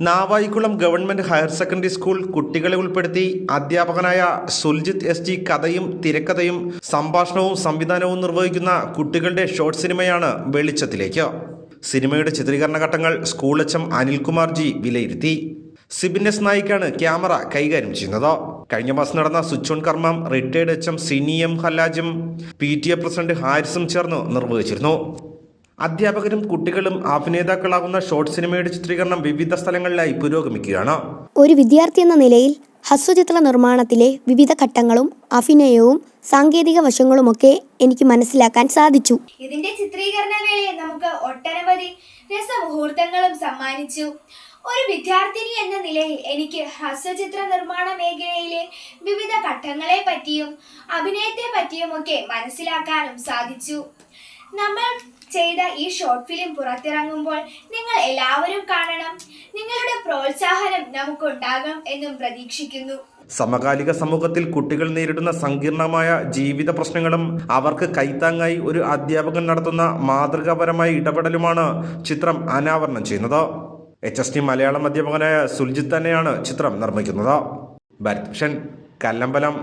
Navaikulam government higher secondary school കുട്ടികളെ ഉൾപ്പെടുത്തി അധ്യാപകനായ സുൽജിത്ത് എസ് ജി കഥയും തിരക്കഥയും സംഭാഷണവും സംവിധാനവും നിർവഹിക്കുന്ന കുട്ടികളുടെ ഷോർട്ട് സിനിമയാണ് വെളിച്ചത്തിലേക്ക്. സിനിമയുടെ ചിത്രീകരണ ഘട്ടങ്ങൾ സ്കൂൾ അച്ഛം അനിൽകുമാർ ജി വിലയിരുത്തി. സിബിനെസ് നായിക്കാണ് ക്യാമറ കൈകാര്യം ചെയ്യുന്നത്. കഴിഞ്ഞ മാസം നടന്ന സുച്ചോൺ കർമ്മം retired H M Sini M ഹല്ലാജും P T A president ഹാരിസും ചേർന്ന് നിർവഹിച്ചിരുന്നു. അധ്യാപകരും കുട്ടികളും അഭിനേതാക്കളാകുന്ന ഷോർട്ട് സിനിമയുടെ ചിത്രീകരണം വിവിധ സ്ഥലങ്ങളിലായി പുരോഗമിക്കുകയാണ്. ഒരു വിദ്യാർത്ഥി എന്ന നിലയിൽ ഹസ്വചിത്ര നിർമ്മാണത്തിലെ വിവിധ ഘട്ടങ്ങളും അഭിനയവും സാങ്കേതിക വശങ്ങളുമൊക്കെ എനിക്ക് മനസ്സിലാക്കാൻ സാധിച്ചു. ഇതിന്റെ ചിത്രീകരണ വേളയിൽ നമുക്ക് ഒട്ടനവധി രസമുഹൂർത്തങ്ങളും സമ്മാനിച്ചു. ഒരു വിദ്യാർത്ഥിനി എന്ന നിലയിൽ എനിക്ക് ഹസ്വചിത്ര നിർമ്മാണ മേഖലയിലെ വിവിധ ഘട്ടങ്ങളെ പറ്റിയും അഭിനയത്തെ പറ്റിയുമൊക്കെ മനസ്സിലാക്കാനും സാധിച്ചു. നമ്മൾ ചെയ്ത ഈ ഷോർട്ട് ഫിലിം പുറത്തിറങ്ങുമ്പോൾ നിങ്ങൾ എല്ലാവരും കാണണം. നിങ്ങളുടെ പ്രോത്സാഹനം നമുക്കുണ്ടാകും എന്നും പ്രതീക്ഷിക്കുന്നു. സമകാലിക സമൂഹത്തിൽ കുട്ടികൾ നേരിടുന്ന സങ്കീർണമായ ജീവിത പ്രശ്നങ്ങളും അവർക്ക് കൈത്താങ്ങായി ഒരു അധ്യാപകൻ നടത്തുന്ന മാതൃകാപരമായ ഇടപെടലുമാണ് ചിത്രം അനാവരണം ചെയ്യുന്നത്. എച്ച് എസ് ടി മലയാളം അധ്യാപകനായ സുൽജിത്ത് തന്നെയാണ് ചിത്രം നിർമ്മിക്കുന്നത്. ഭരത് കല്ലമ്പലം.